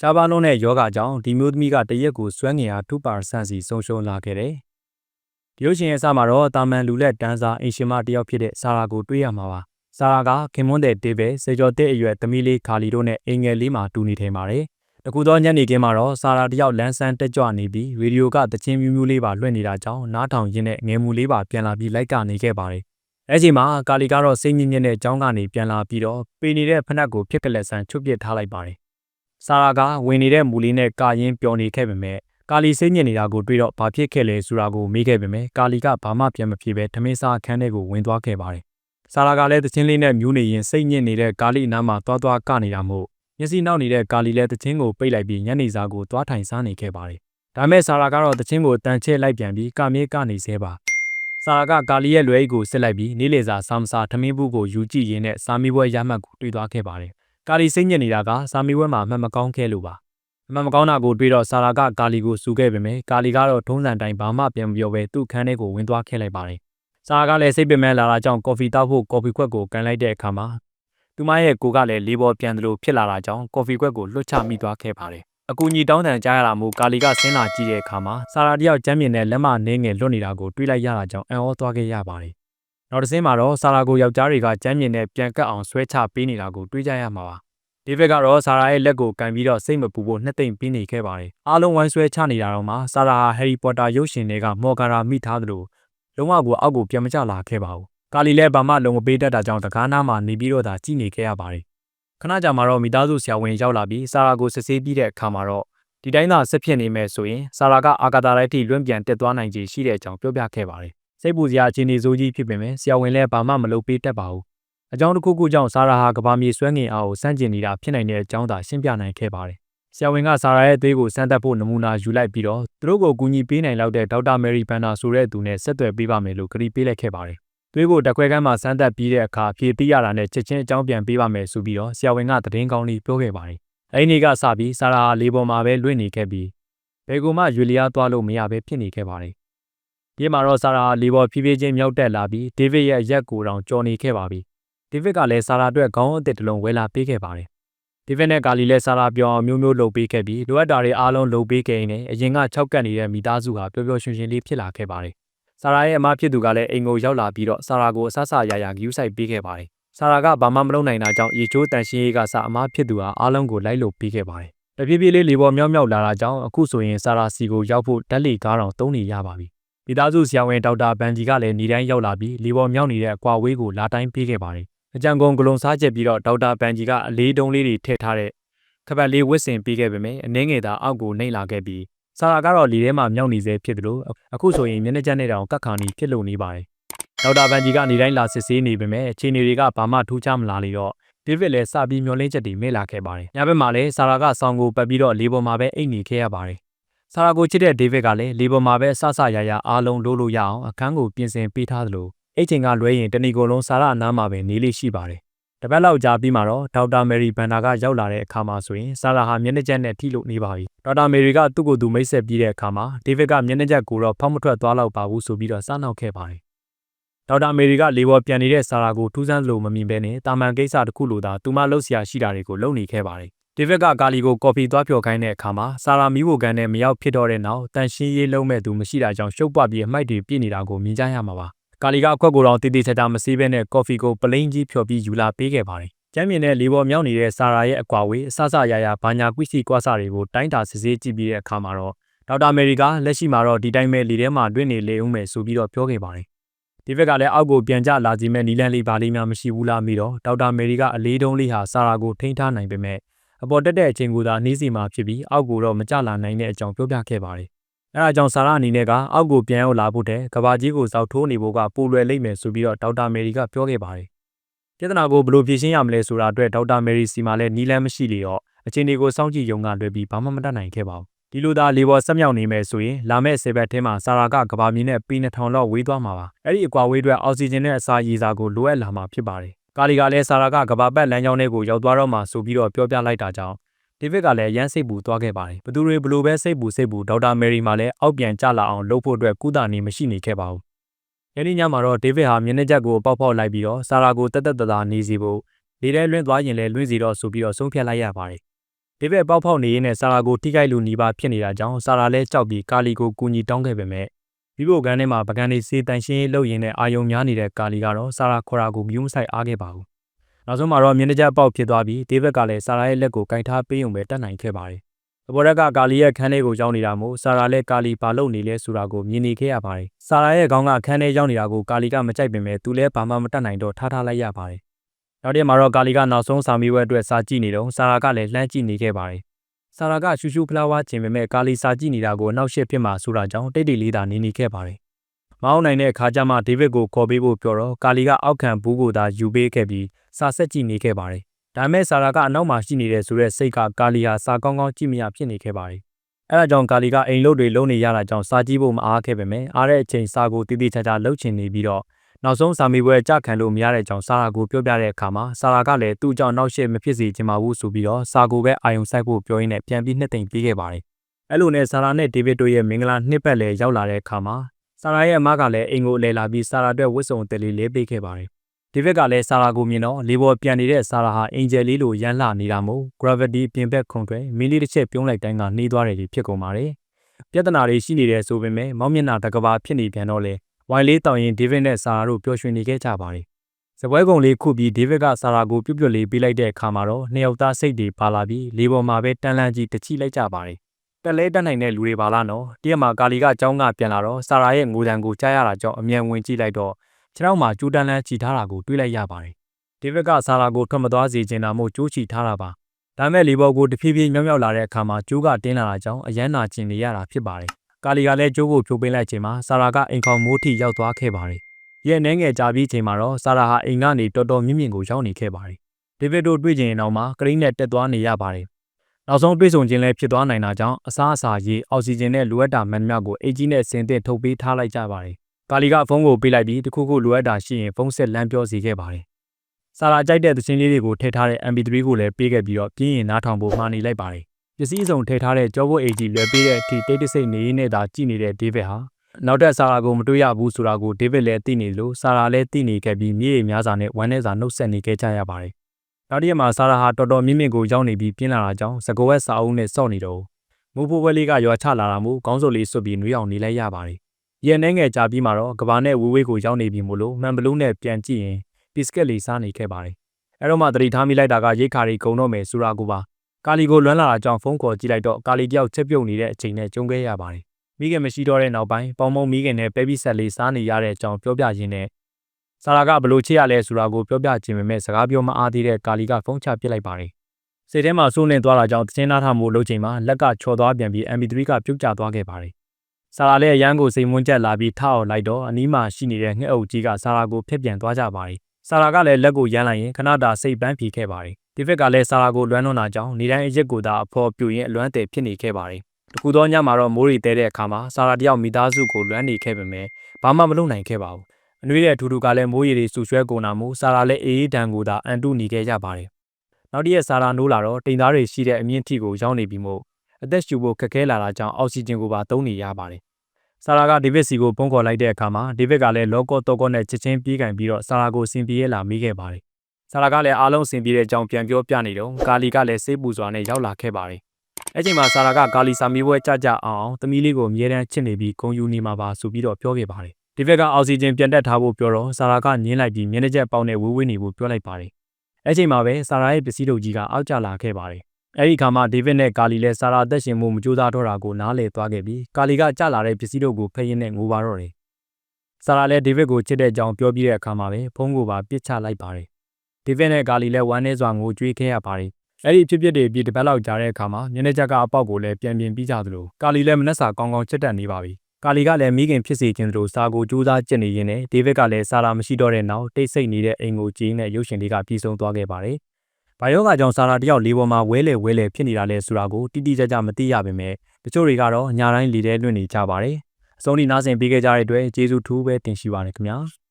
ရှားပါးလုံးတဲ့ယောဂကြောင့်ဒီမျိုးသမီးကတရက်ကိုစွမ်းငင်အား2%စီဆုံးရှုံးလာခဲ့တယ်။ဒီလိုရှင်ရဲ့အစမှာတော့တာမန်လူလက်တန်းစားအင်ရှင်မတယောက်ဖြစ်တဲ့ဆာရာကိုတွေ့ရမှာပါ။ဆာရာကခင်မွန်းတဲ့တေးပဲစေကျော်တဲ့အရွယ်သမီးလေးခါလီတို့နဲ့အင်ငယ်လေးမှာတူနေထိုင်ပါတယ်။တကူသောညနေခင်းမှာတော့ဆာရာတယောက်လန်းဆန်းတက်ကြွနေပြီးရေဒီယိုကတချင်းမျိုးမျိုးလေးပါလွှင့်နေတာကြောင့်နားထောင်ရင်းနဲ့ငယ်မူလေးပါပြန်လာပြီးလိုက်ကနေခဲ့ပါတယ်။အဲ့ဒီမှာကာလီကတော့စိတ်ညစ်ညစ်နဲ့ကြောင်းကနေပြန်လာပြီးတော့ပေနေတဲ့ဖနက်ကိုဖြစ်ကလက်ဆန်ချွတ်ပစ်ထားလိုက်ပါတယ်။ ဆာရာကဝင်နေတဲ့မူလေးနဲ့ကာရင်ပျော်နေခဲ့ပေမဲ့ကာလီစိတ်ညစ်နေတာကိုတွေ့တော့ဘာဖြစ်ခဲ့လဲဆိုတာကိုမေးခဲ့ပေမဲ့ကာလီကဘာမှပြန်မဖြေဘဲထမင်းစားအခန်းထဲကိုဝင်သွားခဲ့ပါတယ်။ဆာရာကလည်းတချင်းလေးနဲ့မြူးနေရင်စိတ်ညစ်နေတဲ့ကာလီအနားမှာသွားသွားကနေတာမို့မျက်စိနောက်နေတဲ့ကာလီလည်းတချင်းကိုပိတ်လိုက်ပြီးညနေစာကိုသွားထိုင်စားနေခဲ့ပါတယ်။ဒါမဲ့ဆာရာကတော့တချင်းကိုတန်ချဲလိုက်ပြန်ပြီးကမြေးကနေသေးပါ။ဆာရာကကာလီရဲ့လွယ်အိတ်ကိုစစ်လိုက်ပြီးနေလေစာစာမစာထမင်းဘူးကိုယူကြည့်ရင်းနဲ့စာမီပွဲရမှတ်ကိုတွေ့သွားခဲ့ပါတယ်။ ကာလီစိတ်ညစ်နေတာကစာမီပွဲမှာမှတ်မကောင်းခဲ့လို့ပါ။အမှန်မကောင်းတာကိုတွေ့တော့ဆာရာကကာလီကိုစူခဲ့ပေမဲ့ကာလီကတော့ထုံးစံတိုင်းဘာမှပြန်မပြောဘဲသူ့ခန်းထဲကိုဝင်သွားခဲ့လိုက်ပါတယ်။ဆာရာကလည်းစိတ်ပင်မဲ့လာတာကြောင့်ကော်ဖီတောက်ဖို့ကော်ဖီခွက်ကိုကန်လိုက်တဲ့အခါမှာသူမရဲ့ကိုကလည်းလေးပေါ်ပြန်သလိုဖြစ်လာတာကြောင့်ကော်ဖီခွက်ကိုလွှတ်ချမိသွားခဲ့ပါတယ်။အကူကြီးတောင်းတန်ကြားရတာမို့ကာလီကဆင်းလာကြည့်တဲ့အခါမှာဆာရာတယောက်ကျမ်းမြင်တဲ့လက်မနှင်းငယ်လွတ်နေတာကိုတွေးလိုက်ရတာကြောင့်အံ့ဩသွားခဲ့ရပါတယ်။ နောက်တစ်စင်းမှာတော့ဆာရာကိုယောက်ျားတွေကကျမ်းမြင်တဲ့ပြန်ကတ်အောင်ဆွဲချပေးနေတာကိုတွေးကြရမှာပါ။ဒေးဗစ်ကတော့ဆာရာရဲ့လက်ကိုကန်ပြီးတော့စိတ်မပူဖို့နှစ်သိမ့်ပေးနေခဲ့ပါတယ်။အားလုံးဝိုင်းဆွဲချနေတာတော့မှဆာရာဟာဟယ်ရီပေါတာရုပ်ရှင်တွေကမော်ဂါရာမိထားသလိုလုံးဝကိုအောက်ကိုပြန်မကျလာခဲ့ပါဘူး။ကာလီလည်းဘာမှလုံမပေးတတ်တာကြောင့်တကားနားမှာနေပြီးတော့သာကြည့်နေခဲ့ရပါတယ်ခဏကြာမှာတော့မိသားစုဆရာဝန်ရောက်လာပြီးဆာရာကိုစစ်ဆေးပြီးတဲ့အခါမှာတော့ဒီတိုင်းသာဆက်ဖြစ်နေမယ်ဆိုရင်ဆာရာကအာကာသလိုက်ထိလွင့်ပြန်တက်သွားနိုင်ခြေရှိတဲ့အကြောင်းပြောပြခဲ့ပါတယ်။ စိတ်ပူစရာအခြေအနေဆိုးကြီးဖြစ်ပေမဲ့ဆရာဝန်လည်းဘာမှမလုပ်ပေးတတ်ပါဘူး။အကြောင်းတစ်ခုခုကြောင့်ဆာရာဟာကဘာမြေဆွဲငင်အားကိုစန့်ကျင်နေတာဖြစ်နိုင်တဲ့အကြောင်းသာရှင်းပြနိုင်ခဲ့ပါတယ်။ဆရာဝန်ကဆာရာရဲ့သွေးကိုစမ်းသပ်ဖို့နမူနာယူလိုက်ပြီးတော့သူတို့ကိုကူညီပေးနိုင်လောက်တဲ့ဒေါက်တာမယ်ရီဘန်နာဆိုတဲ့သူနဲ့ဆက်သွယ်ပေးပါမယ်လို့ကတိပေးလိုက်ခဲ့ပါတယ်သွေးကိုတက်ခွဲကမ်းမှာစမ်းသပ်ပြီးတဲ့အခါဖြေသိရတာနဲ့ချက်ချင်းအကြောင်းပြန်ပေးပါမယ်ဆိုပြီးတော့ဆရာဝန်ကသတင်းကောင်းလေးပြောခဲ့ပါတယ်။အဲဒီနေ့ကစပြီးဆာရာဟာလေပေါ်မှာပဲလွင့်နေခဲ့ပြီးဘယ်ကူမှရွေလျားသွားလို့မရပဲဖြစ်နေခဲ့ပါတယ်။ ဒီမှာတော့ဆာရာဟာလေပေါ်ဖြည်းဖြည်းချင်းမြောက်တက်လာပြီးဒေးဗစ်ရဲ့ရက်ကိုတောင်ကြော်နေခဲ့ပါပြီ။ဒေးဗစ်ကလည်းဆာရာအတွက်ခေါင်းအသစ်တစ်လုံးဝယ်လာပေးခဲ့ပါတယ်။ဒေးဗစ်နဲ့ကာလီလည်းဆာရာပြောအောင်မျိုးမျိုးလုပ်ပေးခဲ့ပြီးလိုအပ်တာတွေအားလုံးလုပ်ပေးခဲ့ရင်အရင်က၆ကတ်နေတဲ့မိသားစုဟာပျော်ပျော်ရွှင်ရွှင်လေးဖြစ်လာခဲ့ပါတယ်။ဆာရာရဲ့အမဖြစ်သူကလည်းအိမ်ကိုရောက်လာပြီးတော့ဆာရာကိုအဆဆရရဂယူးဆိုင်ပေးခဲ့ပါတယ်။ဆာရာကဘာမှမလုပ်နိုင်တာကြောင့်ရေချိုးတန်ရှင်းရေးကစအမဖြစ်သူဟာအားလုံးကိုလိုက်လို့ပေးခဲ့ပါတယ်။တပြေးပြေးလေးလေပေါ်မြောက်မြောက်လာတာကြောင့်အခုဆိုရင်ဆာရာစီကိုရောက်ဖို့ဓာတ်လီကားတော်တုံးနေရပါပြီ။ မိသားစုဆရာဝန်ဒေါက်တာဘန်ဂျီကလည်းနေတိုင်းရောက်လာပြီးလေပေါ်မြောက်နေတဲ့အကွာဝေးကိုလာတိုင်းပေးခဲ့ပါတယ်။အကြံကုန်ဂလုံစားချက်ပြီးတော့ဒေါက်တာဘန်ဂျီကအလေးတုံးလေးတွေထည့်ထားတဲ့ခပတ်လေးဝစ်စင်ပေးခဲ့ပေမဲ့အနှင်းငယ်သာအောက်ကိုနှိမ့်လာခဲ့ပြီးဆာရာကတော့လီထဲမှာမြောက်နေစေဖြစ်တယ်လို့အခုဆိုရင်မျက်နှာကျက်နဲ့တောင်ကတ်ခါနီဖြစ်လို့နေပါတယ်။ဒေါက်တာဗန်ဂျီကနေတိုင်းလာစစ်ဆေးနေပေမဲ့အခြေအနေတွေကဘာမှထူးခြားမလာလေတော့ဒေးဗစ်လည်းစပြီးမျောလင်းချက်တွေမဲ့လာခဲ့ပါတယ်။ညဘက်မှာလည်းဆာရာကဆောင်းကိုပတ်ပြီးတော့လေပေါ်မှာပဲအိတ်နေခဲ့ရပါတယ်။ ဆာရာကိုချစ်တဲ့ဒေးဗစ်ကလည်းလေပေါ်မှာပဲဆဆရရအားလုံးလို့လို့ရအောင်အခန်းကိုပြင်ဆင်ပေးထားသလိုအိတ်ချိန်ကလွဲရင်တဏီကိုလုံးဆာရာအနားမှာပဲနေလေးရှိပါတယ်တပတ်လောက်ကြာပြီးမှတော့ဒေါက်တာမယ်ရီဘန်နာကရောက်လာတဲ့အခါမှာဆိုရင်ဆာရာဟာမျက်နှာချက်နဲ့ထိလို့နေပါပြီဒေါက်တာမယ်ရီကသူ့ကိုယ်သူမိတ်ဆက်ပြီးတဲ့အခါမှာဒေးဗစ်ကမျက်နှာချက်ကိုတော့ဖောက်မထွက်သွားတော့ပါဘူးဆိုပြီးတော့စားနှောက်ခဲ့ပါတယ်ဒေါက်တာမယ်ရီကလေပေါ်ပြန်နေတဲ့ဆာရာကိုထူးဆန်းလို့မမြင်ဘဲနဲ့တာမန်ကိစ္စတစ်ခုလိုသာသူမလှုပ်ရှားရှိတာတွေကိုလုပ်နေခဲ့ပါတယ် ဒေးဗစ်ကကာလီကိုကော်ဖီသွားဖြော်ခိုင်းတဲ့အခါမှာဆာရာမီးဝကန်နဲ့မရောက်ဖြစ်တော့တဲ့နောက်တန်ရှင်းရေးလုံးမဲ့သူမရှိတာကြောင့်ရှုပ်ပွားပြီးအမိုက်တွေပြည့်နေတာကိုမြင်ကြရမှာပါကာလီကအခွက်ကိုတော့တည်တည်ချာချာမစေးဘဲနဲ့ကော်ဖီကိုပလိန်ကြီးဖြော်ပြီးယူလာပေးခဲ့ပါတယ်ကျမ်းမြင်တဲ့လေပေါ်မြောက်နေတဲ့ဆာရာရဲ့အကွာဝေးအဆဆရရဘာညာကွိစီကွာစာတွေကိုတိုင်းတာစစ်ဆေးကြည့်ပြီးတဲ့အခါမှာတော့ဒေါက်တာမယ်ရီကလက်ရှိမှာတော့ဒီတိုင်းပဲလေထဲမှာတွင်းနေလေဦးမယ်ဆိုပြီးတော့ပြောခဲ့ပါတယ်။ဒီဘက်ကလည်းအောက်ကိုပြန်ကျလာစီမဲ့နီလန်လေးပါလေးများမရှိဘူးလားမိတော့ဒေါက်တာမယ်ရီကအလေးတုံးလေးဟာဆာရာကိုထိန်းထားနိုင်ပေမဲ့ အပေါ်တက်တဲ့အချိန်ကသာနှီးစီမှာဖြစ်ပြီးအောက်ကိုတော့မကျလာနိုင်တဲ့အကြောင်းပြောပြခဲ့ပါတယ်။အဲဒါကြောင့်ဆာရာအနေနဲ့ကအောက်ကိုပြန်ရောက်လာဖို့တဲ့ကဘာကြီးကိုစောက်ထိုးနေဖို့ကပိုလွယ်လိမ့်မယ်ဆိုပြီးတော့ဒေါက်တာမယ်ရီကပြောခဲ့ပါတယ်ပြဿနာကိုဘယ်လိုဖြေရှင်းရမလဲဆိုတာအတွက်ဒေါက်တာမယ်ရီစီမှာလည်းနီးလန်းမရှိလေတော့အခြေအနေကိုစောင့်ကြည့်ရုံကလွယ်ပြီးဘာမှမတတ်နိုင်ခဲ့ပါဘူးဒီလိုသာလေပေါ်ဆက်မြောက်နေမယ်ဆိုရင်လာမယ့်ဆေဘက်ထဲမှာဆာရာကကဘာမြေနဲ့ပေ2000လောက်ဝေးသွားမှာပါအဲ့ဒီအကွာဝေးအတွက်အောက်ဆီဂျင်နဲ့အစာရည်စာကိုလိုအပ်လာမှာဖြစ်ပါတယ် ကာလီကလည်းဆာရာကကဘာပတ်လမ်းကြောင်းထဲကိုရောက်သွားတော့မှဆိုပြီးတော့ပြောပြလိုက်တာကြောင့်ဒေးဗစ်ကလည်းရမ်းစိတ်ပူသွားခဲ့ပါတယ်ဘသူတွေဘလို့ပဲစိတ်ပူစိတ်ပူဒေါက်တာမယ်ရီမှာလည်းအောက်ပြန်ကျလာအောင်လုပ်ဖို့အတွက်ကုသနေမရှိနေခဲ့ပါဘူးယနေ့ညမှာတော့ဒေးဗစ်ဟာမျက်နှာချက်ကိုပေါက်ပေါက်လိုက်ပြီးတော့ဆာရာကိုတက်တက်တသားနေစီဖို့လေထဲလွင့်သွားရင်လည်းလွင့်စီတော့ဆိုပြီးတော့ဆုံးဖြတ်လိုက်ရပါတယ်ဒေးဗစ်ပေါက်ဖောက်နေရင်းနဲ့ဆာရာကိုထိခိုက်လူနီးပါးဖြစ်နေတာကြောင့်ဆာရာလည်းကြောက်ပြီးကာလီကိုကူညီတောင်းခဲ့ပေမဲ့ မိဖို့ကန်းထဲမှာပကံလေးစေးတန်ရှင်းရေးလုပ်ရင်းနဲ့အာယုံများနေတဲ့ကာလီကတော့ဆာရာခေါ်တာကိုမြူးမဆိုင်အားခဲ့ပါဘူးနောက်ဆုံးမှာတော့မျက်နှာကျပေါက်ဖြစ်သွားပြီးဒေးဗစ်ကလည်းဆာရာရဲ့လက်ကိုကင်ထားပေးုံပဲတတ်နိုင်ခဲ့ပါတယ်သဘောရက်ကကာလီရဲ့ခန်းထဲကိုရောက်နေတာမို့ဆာရာလည်းကာလီပါလုပ်နေလဲဆိုတာကိုမြင်နေခဲ့ရပါတယ်ဆာရာရဲ့ခေါင်းကခန်းထဲရောက်နေတာကိုကာလီကမကြိုက်ပင်ပဲသူလည်းဘာမှမတတ်နိုင်တော့ထားထားလိုက်ရပါတယ်နောက်တစ်မှာတော့ကာလီကနောက်ဆုံးစာမေးပွဲအတွက်စာကြည့်နေတော့ဆာရာကလည်းလှမ်းကြည့်နေခဲ့ပါတယ် ဆာရာကရှူရှူဖလာဝါချင်ပေမဲ့ကာလီစာကြည့်နေတာကိုနောက်ရှက်ဖြစ်မှဆိုတာကြောင့်တိတ်တိတ်လေးသာနေနေခဲ့ပါတယ်မအောင်နိုင်တဲ့အခါကျမှဒေးဗစ်ကိုခေါ်ပေးဖို့ပြောတော့ကာလီကအောက်ခံဘူးကိုသာယူပေးခဲ့ပြီးစာဆက်ကြည့်နေခဲ့ပါတယ်ဒါပေမဲ့ဆာရာကအနောက်မှာရှိနေတဲ့ဆိုတဲ့စိတ်ကကာလီဟာစာကောင်းကောင်းကြည့်မရဖြစ်နေခဲ့ပါတယ်။အဲဒါကြောင့်ကာလီကအိမ်လုတ်တွေလုံးနေရတာကြောင့်စာကြည့်ဖို့မအားခဲ့ပေမဲ့အားတဲ့အချိန်စာကိုတည်တည်ချာချာလှုပ်ချင်နေပြီးတော့ နောက်ဆုံးစာမေးပွဲကြခံလို့မရတဲ့ကြောင့်ဆာရာကိုပြောပြတဲ့အခါမှာဆာရာကလည်းသူ့ကြောင့်နောက်ရှေ့မဖြစ်စေချင်ပါဘူးဆိုပြီးတော့စာကိုပဲအာယုံစိုက်ဖို့ပြောရင်းနဲ့ပြန်ပြီးနှစ်သိမ့်ပေးခဲ့ပါတယ်။အဲလိုနဲ့ဆာရာနဲ့ဒေးဗစ်တို့ရဲ့မင်္ဂလာနှစ်ပတ်လည်ရောက်လာတဲ့အခါမှာဆာရာရဲ့အမကလည်းအိမ်ကိုအလဲလာပြီးဆာရာအတွက်ဝတ်စုံတယ်လေးလေးပေးခဲ့ပါတယ်ဒီဘက်ကလည်းဆာရာကိုမြင်တော့လေပေါ်ပြန်နေတဲ့ဆာရာဟာအင်ဂျယ်လေးလိုရမ်းလှနေတာမို့ gravity ပြင်ဘက်ခုန်ထွဲမီလီတစ်ချက်ပြုံးလိုက်တိုင်းကနှေးသွားတယ်ဖြစ်ကုန်ပါတယ်။ပြဿနာတွေရှိနေတယ်ဆိုပေမဲ့မောင်မျက်နှာတကဘာဖြစ်နေပြန်တော့လေ ဝိုင်လေးတောင်ရင်ဒေးဗစ်နဲ့ဆာရာတို့ပျော်ရွှင်နေခဲ့ကြပါတယ်။စပွဲကုန်လေးခုပြီးဒေးဗစ်ကဆာရာကိုပြုတ်ပြုတ်လေးပေးလိုက်တဲ့အခါမှာတော့နှစ်ယောက်သားစိတ်တွေပါလာပြီးလေပေါ်မှာပဲတန်လန့်ကြီးတချိလိုက်ကြပါတယ်။တက်လဲတက်နိုင်တဲ့လူတွေပါလားနော်။တရက်မှာကာလီကအကြောင်းကပြန်လာတော့ဆာရာရဲ့ငိုတံကိုကြားရတာကြောင့်အမြန်ဝင်ကြည့်လိုက်တော့ခြေထောက်မှာကျူတန်လန့်ချီထားတာကိုတွေ့လိုက်ရပါတယ်။ဒေးဗစ်ကဆာရာကိုထွက်မသွားစေချင်တာမို့ကြိုးချီထားတာပါ။ဒါမဲ့လေပေါ်ကိုတဖြည်းဖြည်းမြောက်မြောက်လာတဲ့အခါမှာကျိုးကတင်းလာတာကြောင့်အယမ်းနာကျင်နေရတာဖြစ်ပါတယ် ကာလီကလည်းကျိုးကိုဖြိုးပေးလိုက်ချိန်မှာဆာရာကအိမ်ခေါင်မိုးထိရောက်သွားခဲ့ပါတယ်။ရဲ့နှဲငယ်ကြာပြီးချိန်မှာတော့ဆာရာဟာအိမ်ကနေတော်တော်မြင့်မြင့်ကိုရောက်နေခဲ့ပါတယ်။ဒေးဗစ်တို့တွေ့ကြရင်တော့မှကရင်းနဲ့တက်သွားနေရပါတယ်။နောက်ဆုံးတွေ့ဆုံခြင်းလည်းဖြစ်သွားနိုင်တာကြောင့်အစားအစာရေအောက်ဆီဂျင်နဲ့လိုအပ်တာမှန်များကိုအိတ်ကြီးနဲ့ဆင်သင့်ထုတ်ပေးထားလိုက်ကြပါတယ်ကာလီကဖုန်းကိုပေးလိုက်ပြီးတခုခုလိုအပ်တာရှိရင်ဖုန်းဆက်လမ်းပြောစီခဲ့ပါတယ်။ဆာရာကြိုက်တဲ့သချင်းလေးတွေကိုထည့်ထားတဲ့ MP3 ကိုလည်းပေးခဲ့ပြီးတော့ပြင်းရင်နားထောင်ဖို့မှာနေလိုက်ပါတယ်။ ပစ္စည်းစုံထည့်ထားတဲ့ကြောဘို့ AG လွယ်ပေးတဲ့အထိတိတ်တဆိတ်နေရင်းနဲ့သာကြည့်နေတဲ့ဒေးဗစ်ဟာနောက်တက်ဆာရာကိုမတွေ့ရဘူးဆိုတာကိုဒေးဗစ်လည်းသိနေလို့ဆာရာလည်းသိနေခဲ့ပြီးမြေရည်များစွာနဲ့ဝမ်းနဲ့စာနှုတ်ဆက်နေခဲ့ကြရပါတယ်။နောက်တစ်ရက်မှာဆာရာဟာတော်တော်မြင့်မြင့်ကိုရောက်နေပြီးပြင်းလာတာကြောင့်စကောဝက်စာအုပ်နဲ့စော့နေတော့မူဖိုးပွဲလေးကရွာချလာတာမို့ခေါင်းစုပ်လေးစွပ်ပြီးနှွေးအောင်နေလိုက်ရပါတယ်ရန်နှဲငယ်ကြာပြီးမှတော့ကဘာနဲ့ဝေးဝေးကိုရောက်နေပြီမို့လို့မှန်ဘလူးနဲ့ပြန်ကြည့်ရင်ဘီစကက်လေးစားနေခဲ့ပါတယ်။အဲ့တော့မှသတိထားမိလိုက်တာကရိတ်ခါတွေကုံတော့မယ်ဆိုတာကိုပါ ကာလီကိုလွမ်းလာတာကြောင့်ဖုန်းခေါ်ကြည့်လိုက်တော့ကာလီတယောက်ချက်ပြုတ်နေတဲ့အချိန်နဲ့ကြုံခဲ့ရပါတယ်။မိခင်မရှိတော့တဲ့နောက်ပိုင်းပေါင်မုံမိခင်နဲ့ပဲပြီးဆက်လေးစားနေရတဲ့အကြောင်းပြောပြရင်းနဲ့ဆာရာကဘလို့ချစ်ရလဲဆိုတာကိုပြောပြခြင်းပေမဲ့စကားပြောမအားသေးတဲ့ကာလီကဖုန်းချပစ်လိုက်ပါတယ်။စိတ်ထဲမှာစိုးနေသွားတာကြောင့်တခြင်းနာထားမှုလုပ်ချိန်မှာလက်ကချော်သွားပြန်ပြီး MP3 ကပြုတ်ကျသွားခဲ့ပါတယ်ဆာရာလည်းအရန်ကိုစိတ်မွန်းကျက်လာပြီးထအောင်လိုက်တော့အနီးမှာရှိနေတဲ့ငှက်အုပ်ကြီးကဆာရာကိုဖျက်ပြန်သွားကြပါတယ်။ဆာရာကလည်းလက်ကိုရမ်းလိုက်ရင်ခဏတာစိတ်ပန်းဖြီခဲ့ပါတယ်။ ဒီဖက်ကလည်းဆာရာကိုလွမ်းလွန်တာကြောင့်နေတိုင်းအရက်ကိုသာအဖော်ပြူရင်အလွမ်းတယ်ဖြစ်နေခဲ့ပါတယ်။တခုသောညမှာတော့မိုးရီတဲတဲ့အခါမှာဆာရာတယောက်မိသားစုကိုလွမ်းနေခဲ့ပေမဲ့ဘာမှမလုပ်နိုင်ခဲ့ပါဘူး။အနွေးတဲ့အထူတူကလည်းမိုးရီတွေဆူဆွဲကုန်တာမို့ဆာရာလည်းအေးအေးတန်ကိုသာအန်တုနေခဲ့ကြပါတယ်။နောက်တရက်ဆာရာနိုးလာတော့တိမ်သားတွေရှိတဲ့အမြင့်ထိကိုရောက်နေပြီမို့အသက်ရှူဖို့ခက်ခဲလာတာကြောင့်အောက်ဆီဂျင်ကိုပါသုံးနေရပါတယ်ဆာရာကဒေးဗစ်စီကိုဖုန်းခေါ်လိုက်တဲ့အခါမှာဒေးဗစ်ကလည်းလောကောတော့ကောနဲ့ချက်ချင်းပြေးကင်ပြီးတော့ဆာရာကိုစင်ပြေးလာမိခဲ့ပါတယ်။ ဆာရာကလည်းအားလုံးစင်ပြေးတဲ့အကြောင်းပြန်ပြောပြနေတော့ကာလီကလည်းစိတ်ပူစွာနဲ့ရောက်လာခဲ့ပါတယ်။အဲ့ချိန်မှာဆာရာကကာလီစာမီပွဲကြကြအောင်အောင်သမီးလေးကိုအမြဲတမ်းချစ်နေပြီးဂုံယူနေမှာပါဆိုပြီးတော့ပြောခဲ့ပါတယ်။ဒီဘက်ကအောက်ဆီဂျင်ပြန်တက်ထားဖို့ပြောတော့ဆာရာကညင်းလိုက်ပြီးမျက်နှာကျက်ပေါက်နဲ့ဝေးဝေးနေဖို့ပြောလိုက်ပါတယ်။အဲ့ချိန်မှာပဲဆာရာရဲ့ပစ္စည်းတို့ကြီးကအောက်ကျလာခဲ့ပါတယ်အဲ့ဒီခါမှာဒေးဗစ်နဲ့ကာလီလည်းဆာရာသက်ရှင်မှုမကြိုးစားတော့တာကိုနားလည်သွားခဲ့ပြီးကာလီကကြလာတဲ့ပစ္စည်းတို့ကိုဖယ်ရင်းနဲ့ငိုပါတော့တယ်။ဆာရာလည်းဒေးဗစ်ကိုချစ်တဲ့အကြောင်းပြောပြီးတဲ့အခါမှာပဲဖုန်းကိုပါပစ်ချလိုက်ပါတယ်။ ဒေးဗစ်နဲ့ကာလီလည်းဝမ်းနည်းစွာငိုကြွေးခဲ့ရပါတယ်။အဲ့ဒီဖြစ်ဖြစ်တွေပြီးတစ်ပတ်လောက်ကြာတဲ့အခါမှာမျက်နှာချက်ကအပေါက်ကိုလည်းပြန်ပြင်ပြီးကြသလိုကာလီလည်းမနှက်စာကောင်းကောင်းချက်တက်နေပါပြီ။ကာလီကလည်းမိခင်ဖြစ်စေခြင်းတို့စာကိုကြိုးစားကြစ်နေရင်းနဲ့ဒေးဗစ်ကလည်းဆာရာမရှိတော့တဲ့နောက်တိတ်ဆိတ်နေတဲ့အိမ်ကိုကြည့်နဲ့ရုပ်ရှင်လေးကပြေဆုံးသွားခဲ့ပါတယ်။ဘာယောဂကြောင့်ဆာရာတယောက်လေးပေါ်မှာဝဲလေဝဲလေဖြစ်နေတာလဲဆိုတာကိုတိတိကျကျမသိရပါပဲ။တချို့တွေကတော့ညာတိုင်းလေထဲလွင့်နေကြပါတယ်။အဆုံးထိနားဆင်ပေးခဲ့ကြတဲ့အတွက်ကျေးဇူးထူးပဲတင်ရှိပါတယ်ခင်ဗျာ။